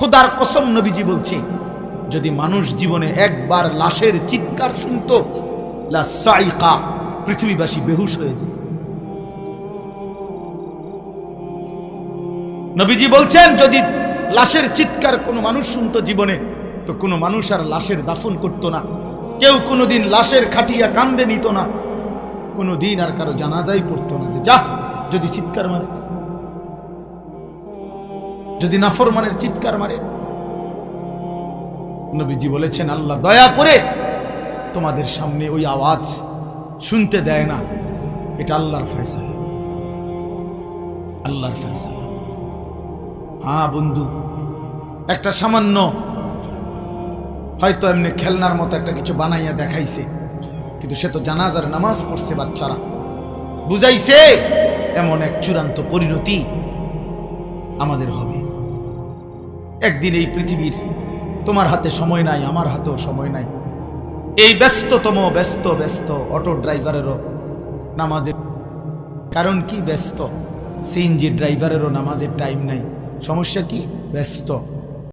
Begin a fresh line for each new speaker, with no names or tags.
খোদার কসম নবীজি বলছে, যদি মানুষ জীবনে একবার লাশের চিৎকার শুনতো পৃথিবীবাসী বেহুশ হয়ে যায় নবীজি বলছেন, যদি লাশের চিৎকার কোনো মানুষ শুনতো জীবনে, তো কোনো মানুষ আর লাশের দাফন করতো না। কেউ কোনোদিন লাশের খাটিয়া কান্দে নিত না। কোনো দিন আর কারও জানাজাই পড়তো না যে, যা, যদি চিৎকার মারে। যদি নাফরমানের চিৎকার মারে, নবীজি বলেছেন, আল্লাহ দয়া করে তোমাদের সামনে ওই আওয়াজ শুনতে দেয় না। এটা আল্লাহর ফয়সালা। আল্লাহর ফয়সালা। হ্যাঁ বন্ধু, একটা সামান্য হয়তো এমনি খেলনার মতো একটা কিছু বানাইয়া দেখাইছে, কিন্তু সে তো জানাজার নামাজ পড়ছে বাচ্চারা। বুঝাইছে, এমন এক চূড়ান্ত পরিণতি আমাদের হবে। একদিন এই পৃথিবীর তোমার হাতে সময় নাই, আমার হাতেও সময় নাই। এই ব্যস্ততম, ব্যস্ত ব্যস্ত অটো ড্রাইভারেরও নামাজের কারণ কি ব্যস্ত? সিএনজি ড্রাইভারেরও নামাজের টাইম নাই। সমস্যা কি? ব্যস্ত।